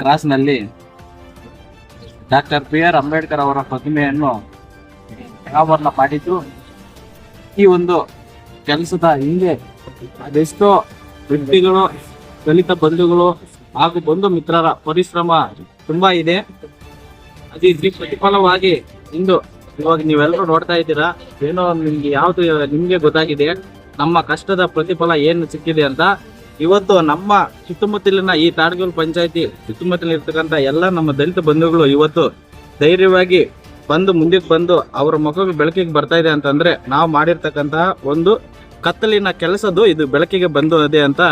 ಕ್ರಾಸ್ನಲ್ಲಿ doctor B R Ambedkar ಅವರ ಪ್ರತಿಮೆಯನ್ನು ಅನಾವರಣ ಮಾಡಿದ್ದು, ಈ ಒಂದು ಕೆಲಸದ ಹಿಂದೆ ಅದೆಷ್ಟೋ ವ್ಯಕ್ತಿಗಳು, ದಲಿತ ಬಂಧುಗಳು ಹಾಗೂ ಬಂಧು ಮಿತ್ರರ ಪರಿಶ್ರಮ ತುಂಬಾ ಇದೆ. ಅದೇ ಪ್ರತಿಫಲವಾಗಿ ಇಂದು ಇವಾಗ ನೀವೆಲ್ಲರೂ ನೋಡ್ತಾ ಇದ್ದೀರಾ, ಏನೋ ನಿಮ್ಗೆ ಯಾವ್ದು ನಿಮ್ಗೆ ಗೊತ್ತಾಗಿದೆ, ನಮ್ಮ ಕಷ್ಟದ ಪ್ರತಿಫಲ ಏನು ಸಿಕ್ಕಿದೆ ಅಂತ ಇವತ್ತು ನಮ್ಮ ಸುತ್ತಮುತ್ತಲಿನ ಈ ತಾಡಗೋಲ್ ಪಂಚಾಯತಿ, ಸುತ್ತಮುತ್ತಲಿನ ಇರ್ತಕ್ಕಂಥ ಎಲ್ಲ ನಮ್ಮ ದಲಿತ ಬಂಧುಗಳು ಇವತ್ತು ಧೈರ್ಯವಾಗಿ ಬಂದು ಮುಂದಕ್ಕೆ ಬಂದು ಅವರ ಮುಖಕ್ಕೆ ಬೆಳಕಿಗೆ ಬರ್ತಾ ಇದೆ ಅಂತಂದ್ರೆ ನಾವು ಮಾಡಿರ್ತಕ್ಕಂತಹ ಒಂದು ಕತ್ತಲಿನ ಕೆಲಸದ್ದು ಇದು ಬೆಳಕಿಗೆ ಬಂದು ಅದೇ ಅಂತ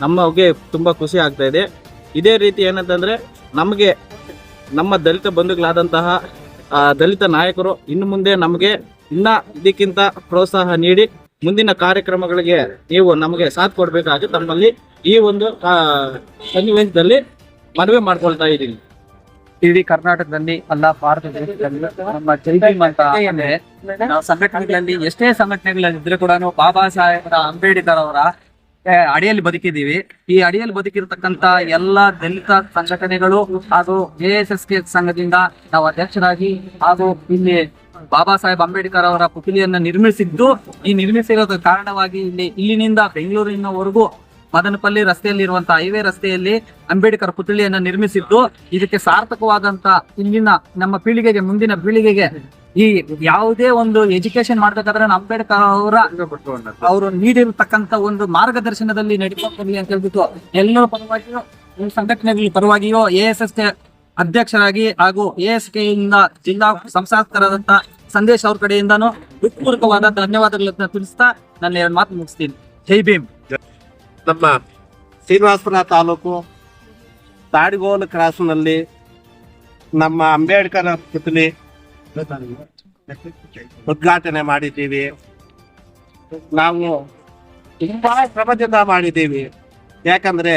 ನಮಗೆ ತುಂಬಾ ಖುಷಿ ಆಗ್ತಾ ಇದೆ. ಇದೇ ರೀತಿ ಏನಂತಂದ್ರೆ ನಮಗೆ ನಮ್ಮ ದಲಿತ ಬಂಧುಗಳಾದಂತಹ ದಲಿತ ನಾಯಕರು ಇನ್ನು ಮುಂದೆ ನಮಗೆ ಇನ್ನ ಇದಕ್ಕಿಂತ ಪ್ರೋತ್ಸಾಹ ನೀಡಿ ಮುಂದಿನ ಕಾರ್ಯಕ್ರಮಗಳಿಗೆ ನೀವು ನಮಗೆ ಸಾಥ್ ಕೊಡಬೇಕಾಗಿ ತಮ್ಮಲ್ಲಿ ಈ ಒಂದು ಸನ್ನಿವೇಶದಲ್ಲಿ ಮನವಿ ಮಾಡ್ಕೊಳ್ತಾ ಇದ್ದೀನಿ ಇಡೀ ಕರ್ನಾಟಕದಲ್ಲಿ ಅಲ್ಲ, ಭಾರತ ದೇಶದಲ್ಲಿ ನಮ್ಮ ಜೈ ಸಂಘಟನೆಗಳಲ್ಲಿ, ಎಷ್ಟೇ ಸಂಘಟನೆಗಳಿದ್ರೆ ಕೂಡ ಬಾಬಾ ಸಾಹೇಬರ ಅಂಬೇಡ್ಕರ್ ಅವರ ಅಡಿಯಲ್ಲಿ ಬದುಕಿದೀವಿ ಈ ಅಡಿಯಲ್ಲಿ ಬದುಕಿರ್ತಕ್ಕಂತ ಎಲ್ಲಾ ದಲಿತ ಸಂಘಟನೆಗಳು ಹಾಗೂ ಎ ಎಸ್ ಎಸ್ ಕೆ ಸಂಘದಿಂದ ನಾವು ಅಧ್ಯಕ್ಷರಾಗಿ ಹಾಗೂ ಇಲ್ಲಿ ಬಾಬಾ ಸಾಹೇಬ್ ಅಂಬೇಡ್ಕರ್ ಅವರ ಪುತ್ಲಿಯನ್ನ ನಿರ್ಮಿಸಿದ್ದು ಈ ನಿರ್ಮಿಸಿರೋದ ಕಾರಣವಾಗಿ ಇಲ್ಲಿ ಇಲ್ಲಿನಿಂದ ಬೆಂಗಳೂರಿನವರೆಗೂ ಮದನಪಲ್ಲಿ ರಸ್ತೆಯಲ್ಲಿರುವಂತಹ ಹೈವೇ ರಸ್ತೆಯಲ್ಲಿ ಅಂಬೇಡ್ಕರ್ ಪುತ್ಳಿಯನ್ನ ನಿರ್ಮಿಸಿದ್ದು. ಇದಕ್ಕೆ ಸಾರ್ಥಕವಾದಂತ ಇಲ್ಲಿನ ನಮ್ಮ ಪೀಳಿಗೆಗೆ, ಮುಂದಿನ ಪೀಳಿಗೆಗೆ ಈ ಯಾವುದೇ ಒಂದು ಎಜುಕೇಶನ್ ಮಾಡ್ಬೇಕಾದ್ರೆ ಅಂಬೇಡ್ಕರ್ ಅವರ ಅವರು ನೀಡಿರತಕ್ಕಂತ ಒಂದು ಮಾರ್ಗದರ್ಶನದಲ್ಲಿ ನಡ್ಕೊಂಡು ಅಂತ ಹೇಳ್ಬಿಟ್ಟು ಎಲ್ಲರ ಪರವಾಗಿಯೋ ಸಂಘಟನೆಗಳ ಪರವಾಗಿಯೋ ಎ ಎಸ್ ಎಸ್ ಅಧ್ಯಕ್ಷರಾಗಿ ಹಾಗೂ ಎ ಎಸ್ ಕೆ ಇಂದ ಜಿಲ್ಲಾ ಸಂಸ್ಥಾಪಕರಾದಂತ ಸಂದೇಶ್ ಅವ್ರ ಕಡೆಯಿಂದನೂ ಹೃತ್ಪೂರ್ವಕವಾದ ಧನ್ಯವಾದಗಳನ್ನ ತಿಳಿಸ್ತಾ ನನ್ನ ಎರಡು ಮಾತು ಮುಗಿಸ್ತೀನಿ. ಜೈ ಭೀಮ್. ನಮ್ಮ ಶ್ರೀನಿವಾಸಪುರ ತಾಲೂಕು ತಾಡಿಗೋಲ್ ಕ್ರಾಸ್ನಲ್ಲಿ ನಮ್ಮ ಅಂಬೇಡ್ಕರ್ ಪುತ್ಲಿ ಉದ್ಘಾಟನೆ ಮಾಡಿದ್ದೀವಿ. ನಾವು ತುಂಬಾ ಶ್ರಮದಿಂದ ಮಾಡಿದ್ದೀವಿ. ಯಾಕಂದ್ರೆ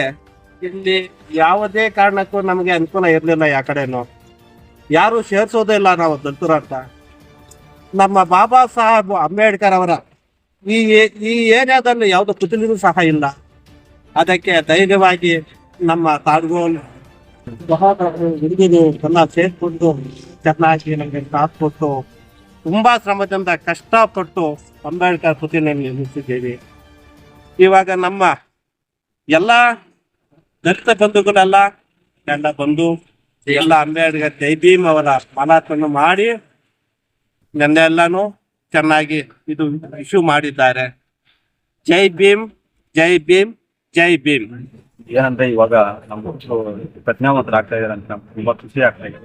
ಇಲ್ಲಿ ಯಾವುದೇ ಕಾರಣಕ್ಕೂ ನಮಗೆ ಅನುಕೂಲ ಇರಲಿಲ್ಲ ಯಾ ಕಡೆನೂ. ಯಾರು ಸೇರಿಸೋದೇ ಇಲ್ಲ ನಾವು ದಲಿತರು ಅಂತ. ನಮ್ಮ ಬಾಬಾ ಸಾಹೇಬ್ ಅಂಬೇಡ್ಕರ್ ಅವರ ಈ ಈ ಏರಿಯಾದಲ್ಲಿ ಯಾವುದು ಪುತ್ಲಿನೂ ಸಹ ಇಲ್ಲ. ಅದಕ್ಕೆ ಧೈರ್ಯವಾಗಿ ನಮ್ಮ ತಾಡ್ಗೋಲ್ ಎಲ್ಲ ಸೇರ್ಕೊಂಡು ಚೆನ್ನಾಗಿ ನಮಗೆ ಕಾಸು ಕೊಟ್ಟು, ತುಂಬಾ ಶ್ರಮದಿಂದ ಕಷ್ಟಪಟ್ಟು ಅಂಬೇಡ್ಕರ್ ಪ್ರತಿಮೆ ನಿರ್ಮಿಸಿದ್ದೀವಿ. ಇವಾಗ ನಮ್ಮ ಎಲ್ಲ ದಲಿತ ಬಂಧುಗಳೆಲ್ಲ ಎಲ್ಲ ಬಂದು ಎಲ್ಲ ಅಂಬೇಡ್ಕರ್, ಜೈ ಭೀಮ್ ಅವರ ಮಾಲಾರ್ಪಣೆ ಮಾಡಿ ನನ್ನೆಲ್ಲಾನು ಚೆನ್ನಾಗಿ ಇದು ಇಶ್ಯೂ ಮಾಡಿದ್ದಾರೆ. ಜೈ ಭೀಮ್ ಜೈ ಭೀಮ್ ಜೈ ಭೀಮ್. ಏನಂದ್ರೆ ಇವಾಗ ನಮ್ಮ ಪ್ರಜ್ಞಾವಂತರ ಪ್ರಜ್ಞಾವಂತರಾಗ್ತಾ ಇದಾರೆ ಅಂತ ನಮ್ಗೆ ತುಂಬಾ ಖುಷಿ ಆಗ್ತಾ ಇದೆ.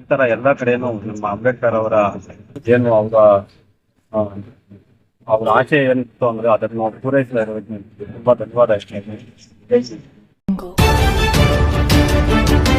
ಈ ತರ ಎಲ್ಲಾ ಕಡೆನೂ ನಮ್ಮ ಅಂಬೇಡ್ಕರ್ ಅವರ ಏನು ಅವರ ಅವ್ರ ಆಶೆ ಏನಿತ್ತು ಅಂದ್ರೆ ಅದನ್ನ ಪೂರೈಸ್ತಾ ತುಂಬಾ ಧನ್ಯವಾದ ಅಷ್ಟೇ. Thank you.